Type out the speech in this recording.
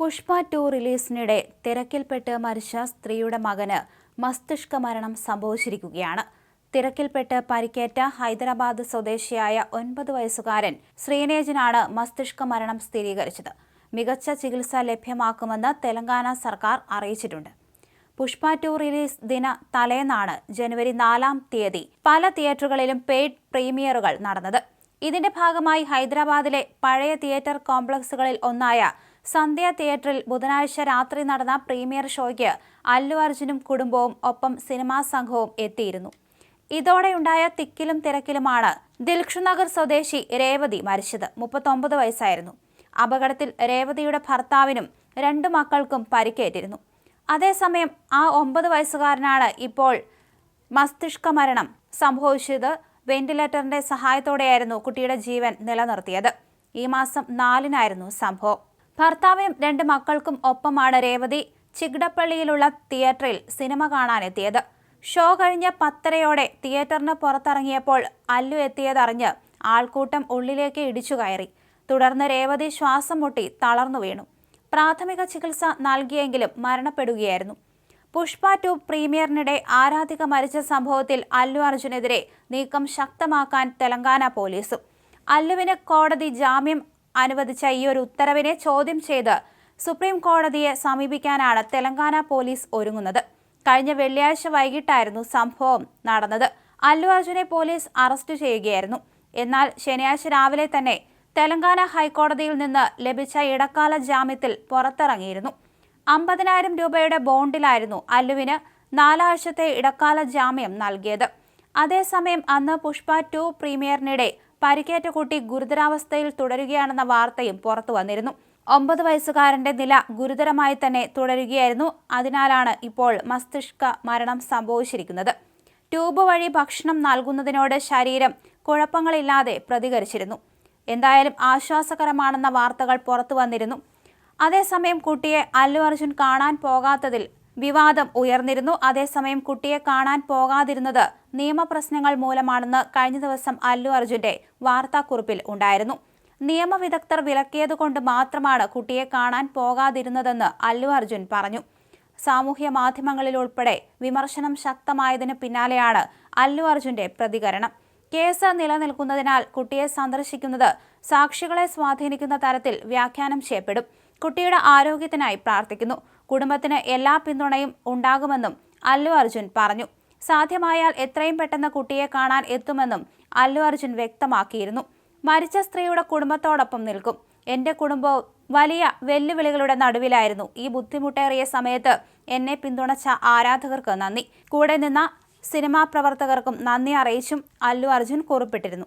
Pushpa to റിലീസിനിടെ തിരക്കിൽപ്പെട്ട് മരിച്ച സ്ത്രീയുടെ മകന് മസ്തിഷ്ക മരണം സംഭവിച്ചിരിക്കുകയാണ്. തിരക്കിൽപ്പെട്ട് പരിക്കേറ്റ ഹൈദരാബാദ് സ്വദേശിയായ ഒൻപത് വയസ്സുകാരൻ ശ്രീനേജിനാണ് മസ്തിഷ്ക മരണം സ്ഥിരീകരിച്ചത്. മികച്ച ചികിത്സ ലഭ്യമാക്കുമെന്ന് തെലങ്കാന സർക്കാർ അറിയിച്ചിട്ടുണ്ട്. പുഷ്പ ടു റിലീസ് ദിന തലേന്നാണ് ജനുവരി നാലാം തീയതി പല തിയേറ്ററുകളിലും പെയ്ഡ് പ്രീമിയറുകൾ നടന്നത്. ഇതിന്റെ ഭാഗമായി ഹൈദരാബാദിലെ പഴയ തിയേറ്റർ കോംപ്ലക്സുകളിൽ ഒന്നായ സന്ധ്യ തിയേറ്ററിൽ ബുധനാഴ്ച രാത്രി നടന്ന പ്രീമിയർ ഷോയ്ക്ക് അല്ലു അർജുനും കുടുംബവും ഒപ്പം സിനിമാ സംഘവും എത്തിയിരുന്നു. ഇതോടെയുണ്ടായ തിക്കിലും തിരക്കിലുമാണ് ദിൽഷുനഗർ സ്വദേശി രേവതി മരിച്ചത്. മുപ്പത്തൊമ്പത് വയസ്സായിരുന്നു. അപകടത്തിൽ രേവതിയുടെ ഭർത്താവിനും രണ്ടു മക്കൾക്കും പരിക്കേറ്റിരുന്നു. അതേസമയം ആ ഒമ്പത് വയസ്സുകാരനാണ് ഇപ്പോൾ മസ്തിഷ്ക മരണം സംഭവിച്ചത്. വെന്റിലേറ്ററിന്റെ സഹായത്തോടെയായിരുന്നു കുട്ടിയുടെ ജീവൻ നിലനിർത്തിയത്. ഈ മാസം നാലിനായിരുന്നു സംഭവം. ഭർത്താവിനും രണ്ട് മക്കൾക്കും ഒപ്പമാണ് രേവതി ചിഗ്ഡപ്പള്ളിയിലുള്ള തിയേറ്ററിൽ സിനിമ കാണാനെത്തിയത്. ഷോ കഴിഞ്ഞ പത്തരയോടെ തിയേറ്ററിന് പുറത്തിറങ്ങിയപ്പോൾ അല്ലു എത്തിയതറിഞ്ഞ് ആൾക്കൂട്ടം ഉള്ളിലേക്ക് ഇടിച്ചു കയറി. തുടർന്ന് രേവതി ശ്വാസം മുട്ടി തളർന്നു വീണു. പ്രാഥമിക ചികിത്സ നൽകിയെങ്കിലും മരണപ്പെടുകയായിരുന്നു. പുഷ്പ ടു പ്രീമിയറിനിടെ ആരാധിക മരിച്ച സംഭവത്തിൽ അല്ലു അർജുനെതിരെ നീക്കം ശക്തമാക്കാൻ തെലങ്കാന പോലീസും. അല്ലുവിന് കോടതി ജാമ്യം അനുവദിച്ച ഈ ഒരു ഉത്തരവിനെ ചോദ്യം ചെയ്ത് സുപ്രീം കോടതിയെ സമീപിക്കാനാണ് തെലങ്കാന പോലീസ് ഒരുങ്ങുന്നത്. കഴിഞ്ഞ വെള്ളിയാഴ്ച വൈകിട്ടായിരുന്നു സംഭവം നടന്നത്. അല്ലു അർജുനെ പോലീസ് അറസ്റ്റ് ചെയ്യുകയായിരുന്നു. എന്നാൽ ശനിയാഴ്ച രാവിലെ തന്നെ തെലങ്കാന ഹൈക്കോടതിയിൽ നിന്ന് ലഭിച്ച ഇടക്കാല ജാമ്യത്തിൽ പുറത്തിറങ്ങിയിരുന്നു. അമ്പതിനായിരം രൂപയുടെ ബോണ്ടിലായിരുന്നു അല്ലുവിന് നാലാഴ്ചത്തെ ഇടക്കാല ജാമ്യം നൽകിയത്. അതേസമയം അന്ന് പുഷ്പ ടു പ്രീമിയറിനിടെ പരിക്കേറ്റ കുട്ടി ഗുരുതരാവസ്ഥയിൽ തുടരുകയാണെന്ന വാർത്തയും പുറത്തു വന്നിരുന്നു. ഒമ്പത് വയസ്സുകാരന്റെ നില ഗുരുതരമായി തന്നെ തുടരുകയായിരുന്നു. അതിനാലാണ് ഇപ്പോൾ മസ്തിഷ്ക മരണം സംഭവിച്ചിരിക്കുന്നത്. ട്യൂബ് വഴി ഭക്ഷണം നൽകുന്നതിനോട് ശരീരം കുഴപ്പങ്ങളില്ലാതെ പ്രതികരിച്ചിരുന്നു. എന്തായാലും ആശ്വാസകരമാണെന്ന വാർത്തകൾ പുറത്തു വന്നിരുന്നു. അതേസമയം കുട്ടിയെ അല്ലു അർജുൻ കാണാൻ പോകാത്തതിൽ വിവാദം ഉയർന്നിരുന്നു. അതേസമയം കുട്ടിയെ കാണാൻ പോകാതിരുന്നത് നിയമപ്രശ്നങ്ങൾ മൂലമാണെന്ന് കഴിഞ്ഞ ദിവസം അല്ലു അർജുന്റെ വാർത്താക്കുറിപ്പിൽ ഉണ്ടായിരുന്നു. നിയമവിദഗ്ധർ വിലക്കിയതുകൊണ്ട് മാത്രമാണ് കുട്ടിയെ കാണാൻ പോകാതിരുന്നതെന്ന് അല്ലു അർജുൻ പറഞ്ഞു. സാമൂഹ്യ മാധ്യമങ്ങളിൽ ഉൾപ്പെടെ വിമർശനം ശക്തമായതിനു പിന്നാലെയാണ് അല്ലു അർജുന്റെ പ്രതികരണം. കേസ് നിലനിൽക്കുന്നതിനാൽ കുട്ടിയെ സന്ദർശിക്കുന്നത് സാക്ഷികളെ സ്വാധീനിക്കുന്ന തരത്തിൽ വ്യാഖ്യാനം ചെയ്യപ്പെടും. കുട്ടിയുടെ ആരോഗ്യത്തിനായി പ്രാർത്ഥിക്കുന്നു. കുടുംബത്തിന് എല്ലാ പിന്തുണയും ഉണ്ടാകുമെന്നും അല്ലു അർജുൻ പറഞ്ഞു. സാധ്യമായാൽ എത്രയും പെട്ടെന്ന് കുട്ടിയെ കാണാൻ എത്തുമെന്നും അല്ലു അർജുൻ വ്യക്തമാക്കിയിരുന്നു. മരിച്ച സ്ത്രീയുടെ കുടുംബത്തോടൊപ്പം നിൽക്കും. എന്റെ കുടുംബവും വലിയ വെല്ലുവിളികളുടെ നടുവിലായിരുന്നു. ഈ ബുദ്ധിമുട്ടേറിയ സമയത്ത് എന്നെ പിന്തുണച്ച ആരാധകർക്ക് നന്ദി. കൂടെ നിന്ന സിനിമാ പ്രവർത്തകർക്കും നന്ദി അറിയിച്ചും അല്ലു അർജുൻ കുറിപ്പിട്ടിരുന്നു.